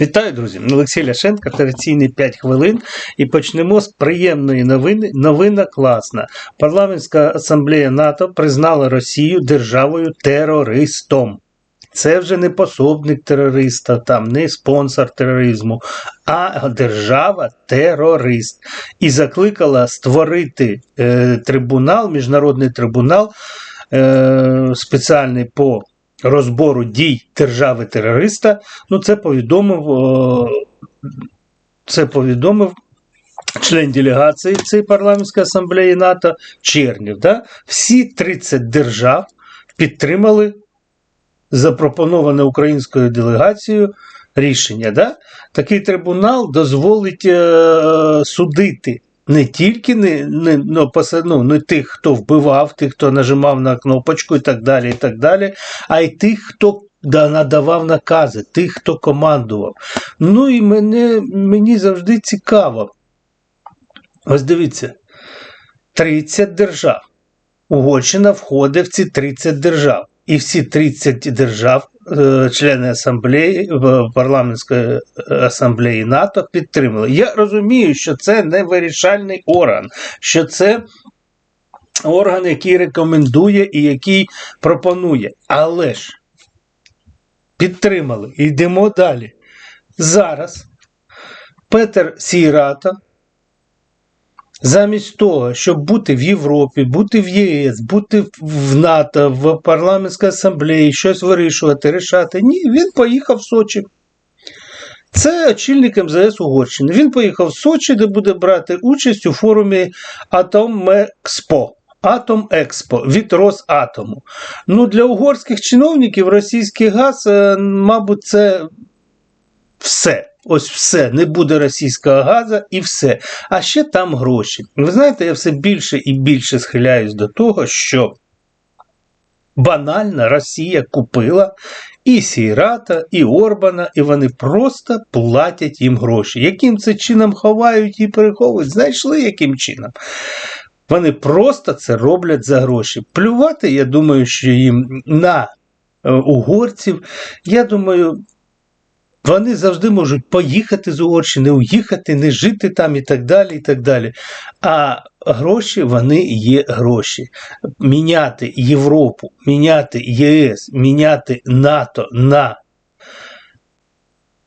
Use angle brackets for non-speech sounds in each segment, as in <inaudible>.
Вітаю, друзі! Олексій Ляшенко, традиційні 5 хвилин. І почнемо з приємної новини. Новина класна. Парламентська асамблея НАТО признала Росію державою терористом. Це вже не пособник терориста, там не спонсор тероризму, а держава терорист. І закликала створити е, трибунал, міжнародний трибунал е, спеціальний по розбору дій держави-терориста. Ну, це повідомив, це повідомив член делегації цієї парламентської асамблеї НАТО Чернів. Да? Всі 30 держав підтримали запропоноване українською делегацією рішення. Да? Такий трибунал дозволить е, судити не тільки не, не, ну, ну, не тих, хто вбивав, тих, хто нажимав на кнопочку і так далі, і так далі, а й тих, хто надавав накази, тих, хто командував. Ну і мене, мені завжди цікаво. Ось дивіться, 30 держав. Угорщина входить в ці 30 держав. І всі 30 держав, члени асамблеї в парламентської асамблеї НАТО підтримали. Я розумію, що це не вирішальний орган, що це орган, який рекомендує і який пропонує. Але ж підтримали. Йдемо далі. Зараз Петер Сійрата Замість того, щоб бути в Європі, бути в ЄС, бути в НАТО, в парламентській асамблеї, щось вирішувати, рішати, ні, він поїхав в Сочі. Це очільник МЗС Угорщини. Він поїхав в Сочі, де буде брати участь у форумі Атомекспо. Атом Експо від Росатому. Ну, для угорських чиновників російський газ, е, мабуть, це все. Ось все, не буде російського газу і все. А ще там гроші. Ви знаєте, я все більше і більше схиляюсь до того, що банально Росія купила і Сірата, і Орбана, і вони просто платять їм гроші. Яким це чином ховають і переховують? Знайшли яким чином. Вони просто це роблять за гроші. Плювати, я думаю, що їм на е, угорців, я думаю. Вони завжди можуть поїхати з Угорщини, уїхати, не жити там і так далі. і так далі. А гроші вони є гроші. Міняти Європу, міняти ЄС, міняти НАТО на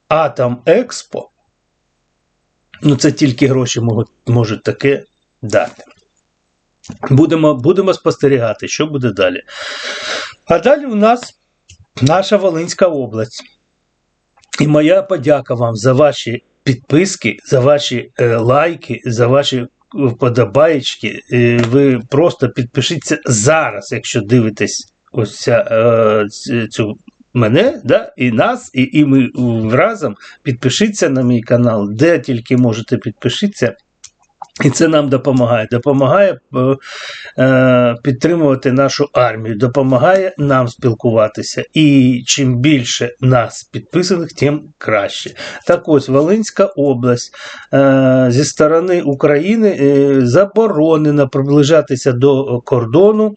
Атом Експо. Ну, це тільки гроші можуть, можуть таке дати. Будемо, будемо спостерігати, що буде далі. А далі у нас наша Волинська область. І моя подяка вам за ваші підписки, за ваші е, лайки, за ваші вподобаєчки. Е, ви просто підпишіться зараз, якщо дивитесь ось ця, е, цю мене, да, і нас, і, і ми е, разом. Підпишіться на мій канал, де тільки можете підпишіться. І це нам допомагає. Допомагає е, е, підтримувати нашу армію, допомагає нам спілкуватися. І чим більше нас підписаних, тим краще. Так ось Волинська область е, зі сторони України е, заборонено приближатися до кордону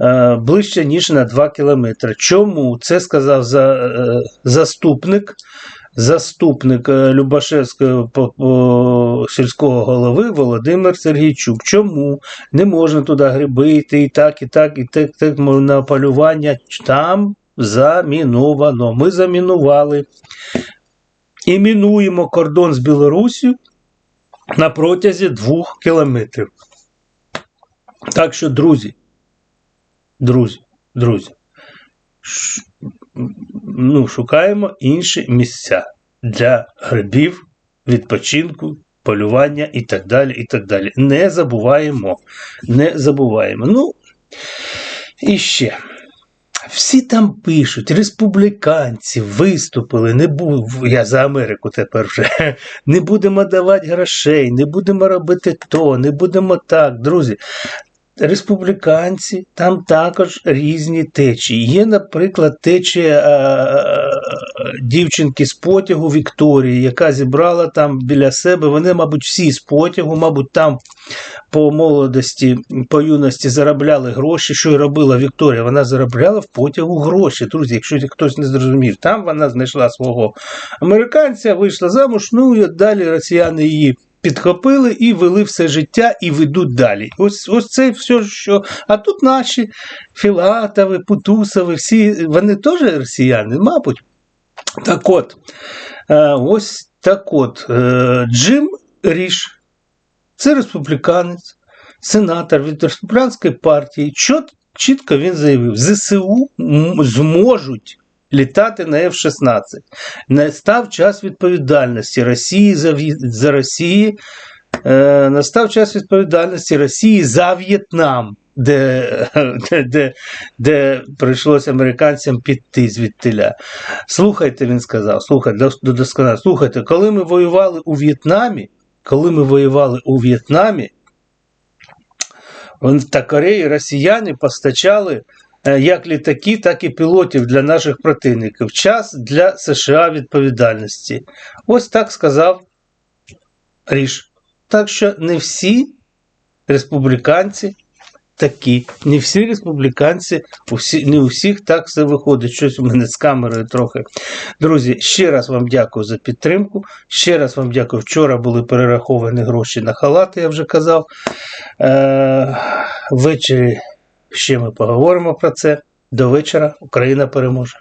е, ближче ніж на 2 кілометри. Чому це сказав за, е, заступник? Заступник е, Любашевського сільського голови Володимир Сергійчук. Чому не можна туди гриби йти і так, і так, і так, так на полювання? Там заміновано. Ми замінували і мінуємо кордон з Білорусію на протязі двох кілометрів. Так що, друзі, друзі, друзі, ну, шукаємо інші місця для грибів, відпочинку, полювання і так далі. і так далі. Не забуваємо. Не забуваємо. Ну, і ще. Всі там пишуть, республіканці виступили, не бу... я за Америку тепер вже <laughs> не будемо давати грошей, не будемо робити то, не будемо так. Друзі, республіканці, там також різні течії. Є, наприклад, течія е, дівчинки з потягу Вікторії, яка зібрала там біля себе. Вони, мабуть, всі з потягу, мабуть, там по молодості, по юності заробляли гроші. Що й робила Вікторія? Вона заробляла в потягу гроші. Друзі, якщо хтось не зрозумів, там вона знайшла свого американця, вийшла замуж, ну і далі росіяни її. Підхопили і вели все життя і ведуть далі. Ось ось це все, що. А тут наші Філатови, Путусови, всі вони теж росіяни, мабуть. Так от, е, ось так от, е, Джим Ріш, це республіканець, сенатор від республіканської партії. Чітко він заявив: ЗСУ зможуть літати на F-16. Настав час відповідальності Росії за, за Росії. Е, настав час відповідальності Росії за В'єтнам, де, де, де, де прийшлося американцям піти звідтиля. Слухайте, він сказав, слухайте, дос- досконало, слухайте, коли ми воювали у В'єтнамі, коли ми воювали у В'єтнамі, та Кореї росіяни постачали як літаки, так і пілотів для наших противників. Час для США відповідальності. Ось так сказав Ріш. Так що не всі республіканці такі, не всі республіканці, не у всіх так все виходить. Щось у мене з камерою трохи. Друзі, ще раз вам дякую за підтримку. Ще раз вам дякую. Вчора були перераховані гроші на халати, я вже казав. Е, ввечері ще ми поговоримо про це. До вечора Україна переможе.